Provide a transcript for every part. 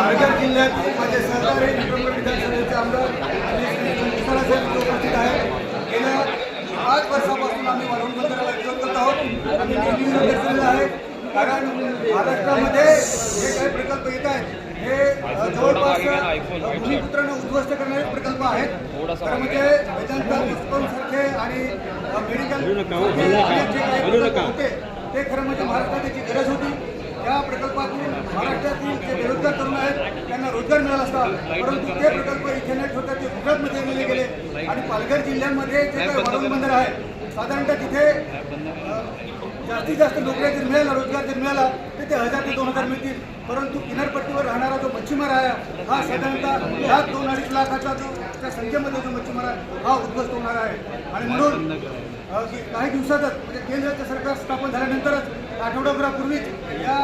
रायगड जिल्ह्यात माझे सहकारी विक्रमगड विधानसभेचे आमदार आणि श्री साहेब उपस्थित आहेत. गेल्या पाच वर्षापासून आम्ही वाढवून बंदराला विरोध करत आहोत. आम्ही नेहमी विरोध केलेला आहे. कारण महाराष्ट्रामध्ये जे काही प्रकल्प येत आहेत हे जवळपास भूमिपुत्रांना उद्ध्वस्त करणारे प्रकल्प आहेत. तर म्हणजे वेदांता सारखे आणि मेडिकल जे काही होते ते खरं म्हणजे महाराष्ट्राचे त्याची गरज होती या प्रकल्पातून महाराष्ट्रातील जे बेरोजगार तरुण आहेत त्यांना रोजगार मिळाला असता परंतु ते प्रकल्प इथे न ठेवता ते गुजरातमध्ये नेले गेले. आणि पालघर जिल्ह्यामध्ये जे काही वाढवून बंदर आहे साधारणतः तिथे जास्तीत जास्त नोकऱ्या जर मिळाला रोजगार जर मिळाला तर ते हजार ते दोन हजार मिळतील. परंतु किनारपट्टीवर राहणारा जो मच्छीमार आहे हा साधारणतः ह्या दोन अडीच लाखाचा जो त्या संख्येमध्ये जो मच्छीमार आहे हा उद्ध्वस्त होणार आहे. आणि म्हणून काही दिवसातच म्हणजे केंद्राचं सरकार स्थापन झाल्यानंतरच आठवडाभरापूर्वीच या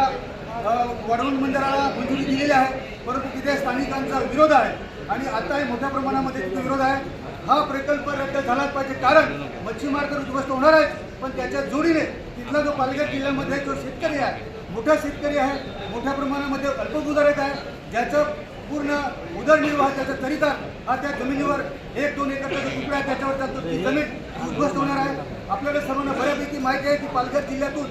वाढवून मंदिराला मंजुरी दिलेली आहे. परंतु तिथे स्थानिकांचा विरोध आहे. आणि आताही मोठ्या प्रमाणामध्ये तिथे विरोध आहे. हा प्रकल्प रद्द झालाच पाहिजे. कारण मच्छीमार तर उद्ध्वस्त होणार आहे पण त्याच्या जोडीने तिथला जो पालघर जिल्ह्यामध्ये जो शेतकरी आहे मोठा शेतकरी आहे मोठ्या प्रमाणामध्ये अल्पभूधारक आहे ज्याचं पूर्ण उदरनिर्वाह त्याचा चरितार हा त्या जमिनीवर एक दोन एकरचा जो तुकडा आहे त्याच्यावर त्याचं ती जमीन उद्ध्वस्त होणार आहे. आपल्याला सर्वांना बऱ्यापैकी माहिती आहे की पालघर जिल्ह्यातून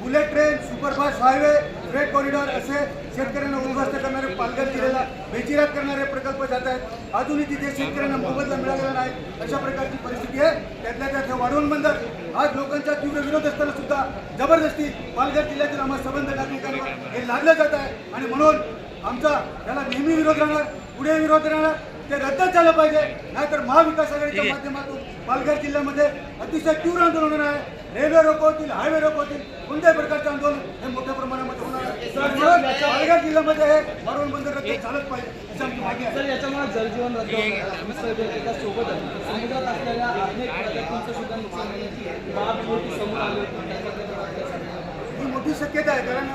bullet train superfast highway freight corridor असे शेतकऱ्यांना उद्ध्वस्त करणारे पालघर जिल्ह्याला बेचिरात करणारे प्रकल्प जात आहेत. अजूनही तिथे शेतकऱ्यांना मोबदला मिळालेला नाही. अशा प्रकारची परिस्थिती आहे. त्यातल्या त्यात हे वाढवून बंदर. आज लोकांचा तीव्र विरोध असताना सुद्धा जबरदस्ती पालघर जिल्ह्यातील आम्हा संबंध नागरिकांवर हे लादलं जात आहे. आणि म्हणून आमचा त्याला नेहमी विरोध राहणार पुढे विरोध राहणार ते रद्दच झालं पाहिजे. नाहीतर महाविकास आघाडीच्या माध्यमातून पालघर जिल्ह्यामध्ये अतिशय तीव्र आंदोलन आहे. रेल्वे रोको होतील हायवे रोको होतील कोणत्याही प्रकारचे आंदोलन हे मोठ्या प्रमाणामध्ये होणार आहे. म्हणून पालघर जिल्ह्यामध्ये हे वाढवून बंदर रद्द झालंच पाहिजे अशी आमची मागणी आहे. तर याच्यामुळे जलजीवन रद्द सोबतच समुद्रात असलेल्या अनेक प्रजातींचं सुद्धा नुकसान. ही मोठी शक्यता आहे कारण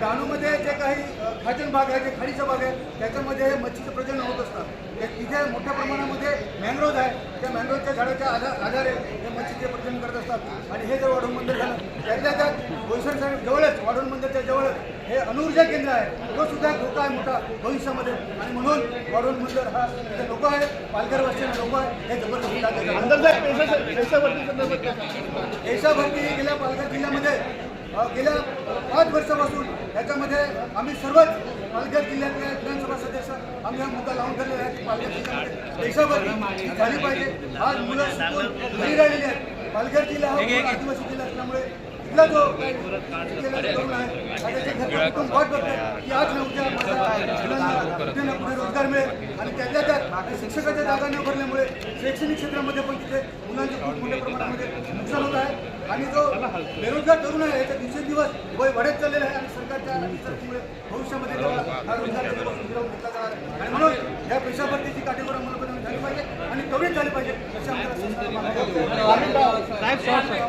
डहाणूमध्ये जे काही खाजन भाग आहे जे खाडीचा भाग आहे त्याच्यामध्ये हे मच्छीचं प्रजनन होत असतं. ते तिथे मोठ्या प्रमाणामध्ये मॅनग्रोव्ह आहे. त्या झाडाच्या आधा आधारे हे मच्छीचे प्रजनन करत असतात. आणि हे जर वाढवून बंदर झालं त्यातल्या त्यात बोईसर साहेब जवळच वाढवून बंदरच्या जवळच. हे अणुऊर्जा केंद्र आहे. तो सुद्धा धोका आहे मोठा भविष्यामध्ये. आणि म्हणून वाढवून बंदर हा इथे लोक आहे पालघर लोक आहे हे जबरदस्ती टाकले देशाभरती गेल्या पालघर जिल्ह्यामध्ये गेल्या पाच वर्षापासून याच्यामध्ये आम्ही सर्वच पालघर जिल्ह्यातले विधानसभा सदस्य आम्ही हा मुद्दा लावून धरलेला आहे. की पालघर जिल्ह्यामध्ये देशाभरती ही झाली पाहिजे. आज मुलं शिकून घरी राहिलेली आहेत. पालघर जिल्हा हा आदिवासी जिल्हा असल्यामुळे इथला जो तरुण आहे त्याच्या घरचं कुटुंब वाट की आज ना उद्या माझ्या मुलांना कुठे रोजगार मिळेल. आणि त्यातल्या त्यात शिक्षकाच्या जागा न भरल्यामुळे शैक्षणिक क्षेत्रामध्ये पण तिथे मुलांचे खूप मोठ्या प्रमाणामध्ये नुकसान होत आहे. आणि जो बेरोजगार तरुण आहे याचा दिवसेंदिवस वय वाढत चाललेला आहे आणि सरकारच्या भविष्यामध्ये हा रोजगार घेतला जाणार आणि म्हणून या पेशाभरतीची काटेकोर अंमलबजावणी झाली पाहिजे आणि त्वरित झाली पाहिजे अशा आमच्या